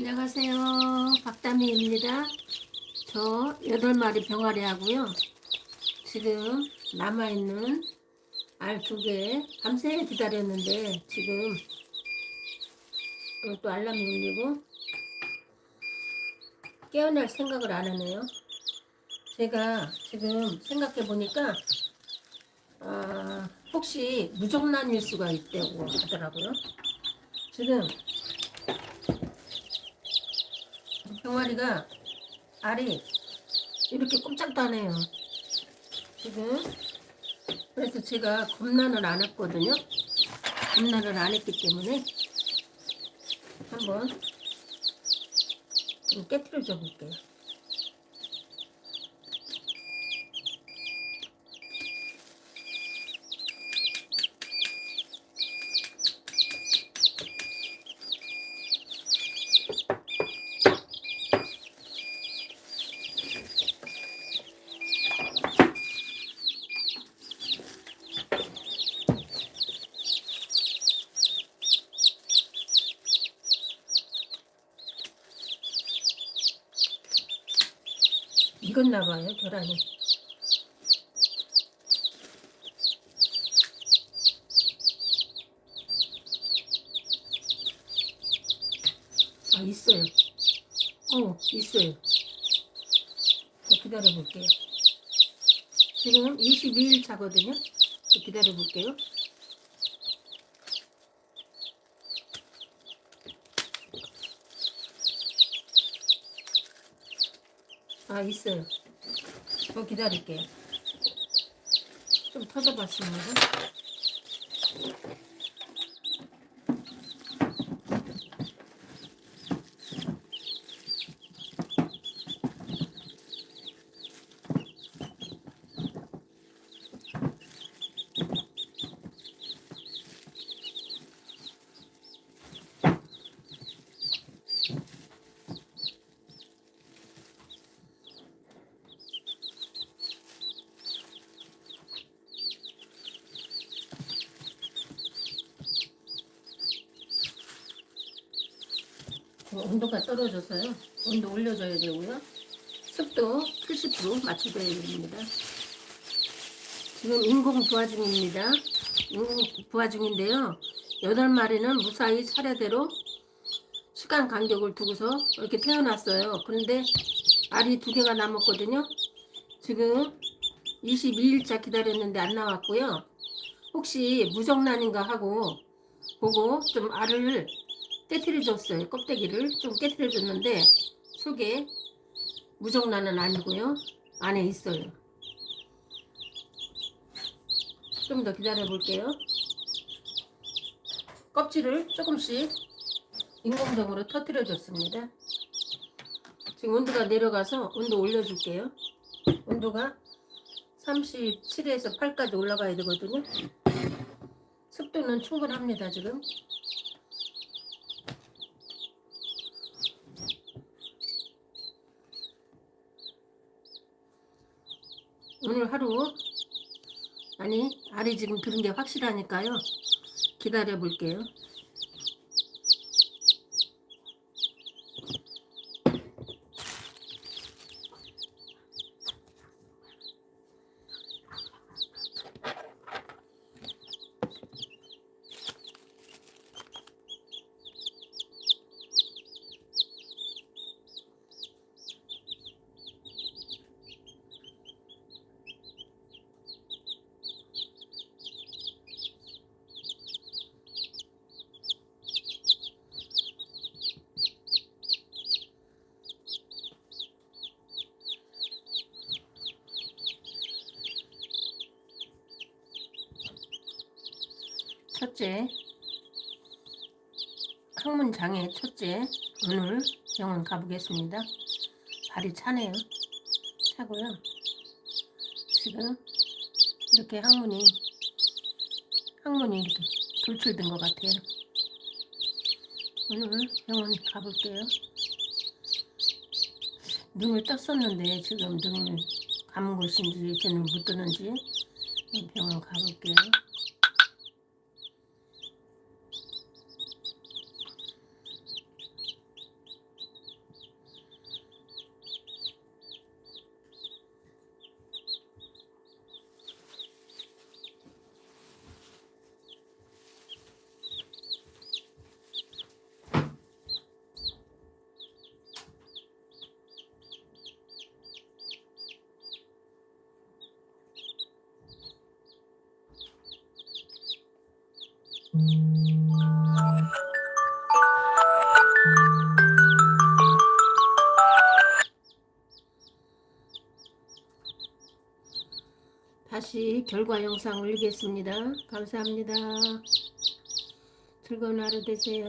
안녕하세요. 박다미입니다. 저 여덟 마리 병아리 하고요. 지금 남아있는 알두개 밤새 기다렸는데 지금 또 알람이 울리고 깨어날 생각을 안 하네요. 제가 지금 생각해 보니까 아, 혹시 무정란일 수가 있다고 하더라고요. 지금 병아리가 알이 이렇게 꼼짝도 안 해요. 지금 그래서 제가 겁난을 안 했거든요. 겁난을 안 했기 때문에 한번 좀 깨트려 줘 볼게요. 익었나 봐요, 계란이. 아, 있어요. 어, 있어요. 더 기다려 볼게요. 지금 22일 차거든요. 더 기다려 볼게요. 아, 있어요. 더 기다릴게요. 좀 터져봤습니다. 온도가 떨어져서요. 온도 올려줘야 되고요. 습도 70% 맞춰줘야 됩니다. 지금 인공 부화 중입니다. 인공 부화 중인데요. 여덟 마리는 무사히 차례대로 시간 간격을 두고서 이렇게 태어났어요. 그런데 알이 두 개가 남았거든요. 지금 22일차 기다렸는데 안 나왔고요. 혹시 무정란인가 하고 보고 좀 알을 깨트려 줬어요. 껍데기를 좀 깨트려 줬는데 속에 무정란은 아니고요. 안에 있어요. 좀 더 기다려 볼게요. 껍질을 조금씩 인공적으로 터뜨려 줬습니다. 지금 온도가 내려가서 온도 올려줄게요. 온도가 37에서 8까지 올라가야 되거든요. 습도는 충분합니다, 지금. 오늘 하루. 아니 알이 지금 들은 게 확실하니까요. 기다려 볼게요 첫째. 항문장애 첫째. 오늘 병원 가보겠습니다. 발이 차네요. 차고요. 지금 이렇게 항문이 항문이 이렇게 돌출된 것 같아요. 오늘 병원 가볼게요. 눈을 떴었는데 지금 눈을 감은 곳인지 저는 못 뜨는지 병원 가볼게요 다시 결과 영상 올리겠습니다. 감사합니다. 즐거운 하루 되세요.